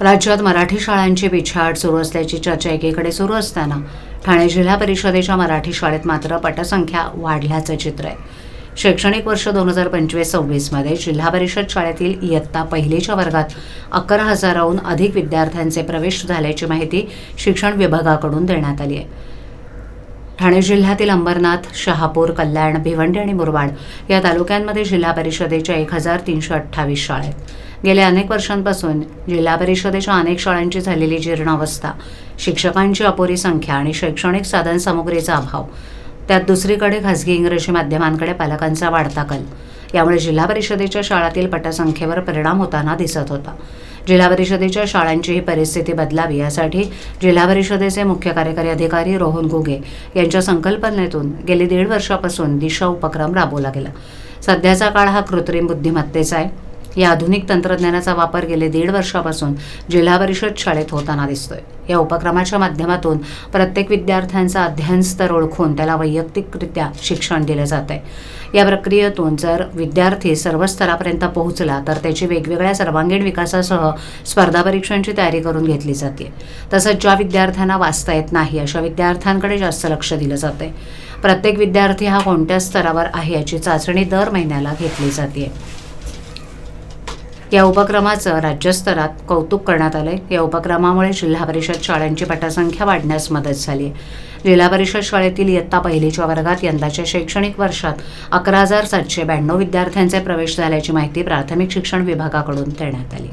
राज्यात मराठी शाळांची पिछाड सुरू असल्याची चर्चा एकीकडे सुरू असताना ठाणे जिल्हा परिषदेच्या मराठी शाळेत मात्र पटसंख्या वाढल्याचं चित्र आहे. शैक्षणिक वर्ष दोन हजार पंचवीस सव्वीसमध्ये जिल्हा परिषद शाळेतील इयत्ता पहिलीच्या वर्गात अकरा हजाराहून अधिक विद्यार्थ्यांचे प्रवेश झाल्याची माहिती शिक्षण विभागाकडून देण्यात आली आहे. ठाणे जिल्ह्यातील अंबरनाथ शहापूर कल्याण भिवंडी आणि मुरबाड या तालुक्यांमध्ये जिल्हा परिषदेच्या एक हजार तीनशे अठ्ठावीस शाळा आहेत. गेल्या अनेक वर्षांपासून जिल्हा परिषदेच्या अनेक शाळांची झालेली जीर्णावस्था शिक्षकांची अपुरी संख्या आणि शैक्षणिक साधनसामुग्रीचा अभाव त्यात दुसरीकडे खासगी इंग्रजी माध्यमांकडे पालकांचा वाढता कल. यामुळे जिल्हा परिषदेच्या शाळातील पटसंख्येवर परिणाम होताना दिसत होता. जिल्हा परिषदेच्या शाळांची ही परिस्थिती बदलावी यासाठी जिल्हा परिषदेचे मुख्य कार्यकारी अधिकारी रोहन घुगे यांच्या संकल्पनेतून गेली दीड वर्षापासून दिशा उपक्रम राबवला गेला. सध्याचा काळ हा कृत्रिम बुद्धिमत्तेचा आहे. या आधुनिक तंत्रज्ञानाचा वापर गेले दीड वर्षापासून जिल्हा परिषद शाळेत होताना दिसतोय. या उपक्रमाच्या माध्यमातून प्रत्येक विद्यार्थ्यांचा अध्ययन स्तर ओळखून त्याला वैयक्तिकरित्या शिक्षण दिलं जात आहे या प्रक्रियेतून जर विद्यार्थी सर्व स्तरापर्यंत पोहोचला तर त्याची वेगवेगळ्या सर्वांगीण विकासासह स्पर्धा परीक्षांची तयारी करून घेतली जाते. तसंच ज्या विद्यार्थ्यांना वाचता येत नाही अशा विद्यार्थ्यांकडे जास्त लक्ष दिलं जाते प्रत्येक विद्यार्थी हा कोणत्या स्तरावर आहे याची चाचणी दर महिन्याला घेतली जाते या उपक्रमाचं राज्यस्तरात कौतुक करण्यात आलं आहे या उपक्रमामुळे जिल्हा परिषद शाळांची पटसंख्या वाढण्यास मदत झाली आहे. जिल्हा परिषद शाळेतील इयत्ता पहिलीच्या वर्गात यंदाच्या शैक्षणिक वर्षात अकरा हजार सातशे ब्याण्णव विद्यार्थ्यांचे प्रवेश झाल्याची माहिती प्राथमिक शिक्षण विभागाकडून देण्यात आली.